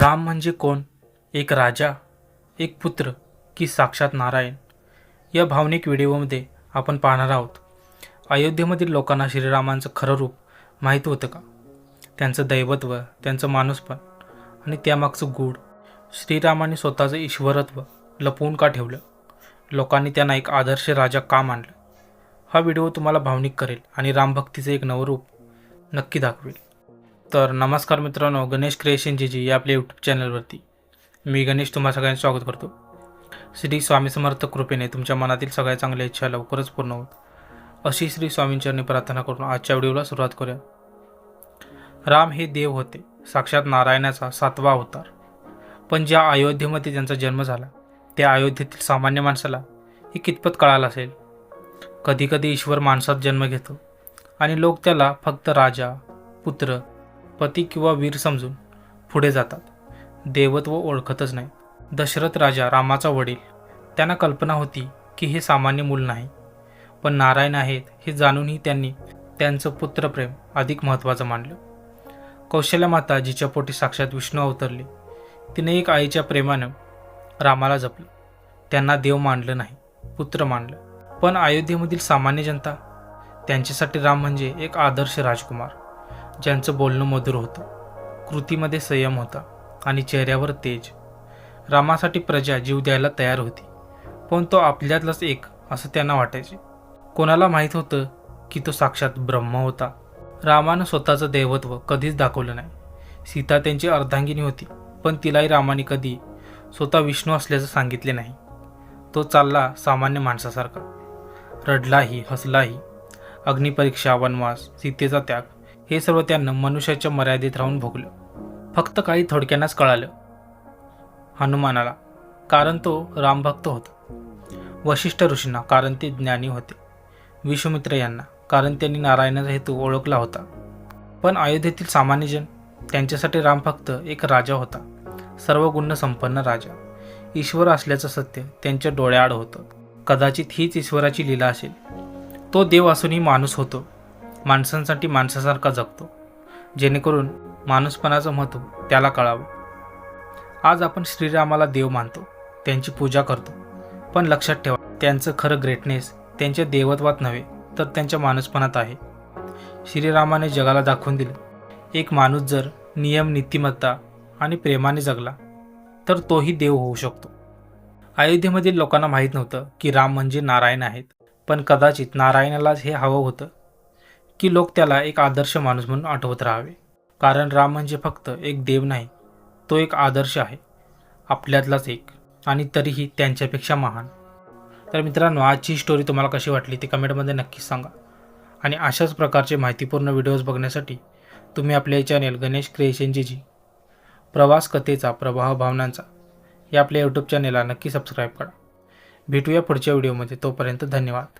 राम म्हणजे कोण? एक राजा एक पुत्र की साक्षात नारायण? या भावनिक व्हिडिओमध्ये आपण पाहणार आहोत. अयोध्येमधील लोकांना श्रीरामांचं खरं रूप माहीत होतं का? त्यांचं दैवत्व त्यांचं माणूसपण आणि त्यामागचं गूढ. श्रीरामाने स्वतःचं ईश्वरत्व लपवून का ठेवलं? लोकांनी त्यांना एक आदर्श राजा का मानलं? हा व्हिडिओ तुम्हाला भावनिक करेल आणि रामभक्तीचं एक नवरूप नक्की दाखवेल. तर नमस्कार मित्रांनो गणेश क्रिएशन जी जी या आपल्या यूट्यूब चॅनलवरती मी गणेश तुम्हा सगळ्यांचं स्वागत करतो. श्री स्वामी समर्थ कृपेने तुमच्या मनातील सगळ्या चांगल्या इच्छा लवकरच पूर्ण होत. अशी श्री स्वामींचरणी प्रार्थना करून आजच्या व्हिडिओला सुरुवात करूया. राम हे देव होते साक्षात नारायणाचा सातवा अवतार. पण ज्या अयोध्येमध्ये त्यांचा जन्म झाला त्या अयोध्येतील सामान्य माणसाला हे कितपत कळालं असेल? कधीकधी ईश्वर माणसात जन्म घेतो आणि लोक त्याला फक्त राजा पुत्र पती किंवा वीर समजून पुढे जातात. देवत्व ओळखतच नाही. दशरथ राजा रामाचा वडील. त्यांना कल्पना होती की हे सामान्य मूल नाही. पण नारायण आहेत हे जाणूनही त्यांनी त्यांचं पुत्रप्रेम अधिक महत्त्वाचं मानलं. कौशल्या माता जिच्या पोटी साक्षात विष्णू अवतरले. तिने एक आईच्या प्रेमानं रामाला जपलं. त्यांना देव मानलं नाही पुत्र मानलं. पण अयोध्येमधील सामान्य जनता त्यांच्यासाठी राम म्हणजे एक आदर्श राजकुमार. ज्यांचं बोलणं मधुर होतं. कृतीमध्ये संयम होता आणि चेहऱ्यावर तेज. रामासाठी प्रजा जीव द्यायला तयार होती पण तो आपल्यातलाच एक असं त्यांना वाटायचे. कोणाला माहीत होतं की तो साक्षात ब्रह्म होता? रामानं स्वतःचं दैवत्व कधीच दाखवलं नाही. सीता त्यांची अर्धांगिनी होती पण तिलाही रामाने कधी स्वतः विष्णू असल्याचं सांगितले नाही. तो चालला सामान्य माणसासारखा. रडलाही हसलाही. अग्निपरीक्षा वनवास सीतेचा त्याग. हे सर्व त्यांना मनुष्याच्या मर्यादेत राहून भोगलं. फक्त काही थोडक्यांनाच कळालं. हनुमानाला कारण तो रामभक्त होता. वशिष्ठ ऋषींना कारण ते ज्ञानी होते. विश्वमित्र यांना कारण त्यांनी नारायणाचा हेतू ओळखला होता. पण अयोध्येतील सामान्यजन त्यांच्यासाठी राम फक्त एक राजा होता. सर्व गुण संपन्न राजा. ईश्वर असल्याचं सत्य त्यांच्या डोळ्याआड होतं. कदाचित हीच ईश्वराची लीला असेल. तो देव असूनही माणूस होतो. माणसांसाठी माणसासारखा जगतो. जेणेकरून माणूसपणाचं महत्त्व त्याला कळावं. आज आपण श्रीरामाला देव मानतो त्यांची पूजा करतो. पण लक्षात ठेवा त्यांचं खरं ग्रेटनेस त्यांच्या देवत्वात नव्हे तर त्यांच्या माणूसपणात आहे. श्रीरामाने जगाला दाखवून दिलं एक माणूस जर नियम नीतिमत्ता आणि प्रेमाने जगला तर तोही देव होऊ शकतो. अयोध्येमधील लोकांना माहीत नव्हतं की राम म्हणजे नारायण आहेत पण कदाचित नारायणालाच हे हवं होतं. की लोक त्याला एक आदर्श माणूस म्हणून आठवत राहावे. कारण राम म्हणजे फक्त एक देव नाही तो एक आदर्श आहे. आपल्यातलाच एक आणि तरीही त्यांच्यापेक्षा महान. तर मित्रांनो आजची स्टोरी तुम्हाला कशी वाटली ती कमेंटमध्ये नक्कीच सांगा. आणि अशाच प्रकारचे माहितीपूर्ण व्हिडिओज बघण्यासाठी तुम्ही आपले चॅनेल गणेश क्रिएशन जी जी प्रवास कथेचा प्रवाह भावनांचा या आपल्या यूट्यूब चॅनेलला नक्की सबस्क्राईब करा. भेटूया पुढच्या व्हिडिओमध्ये तोपर्यंत धन्यवाद.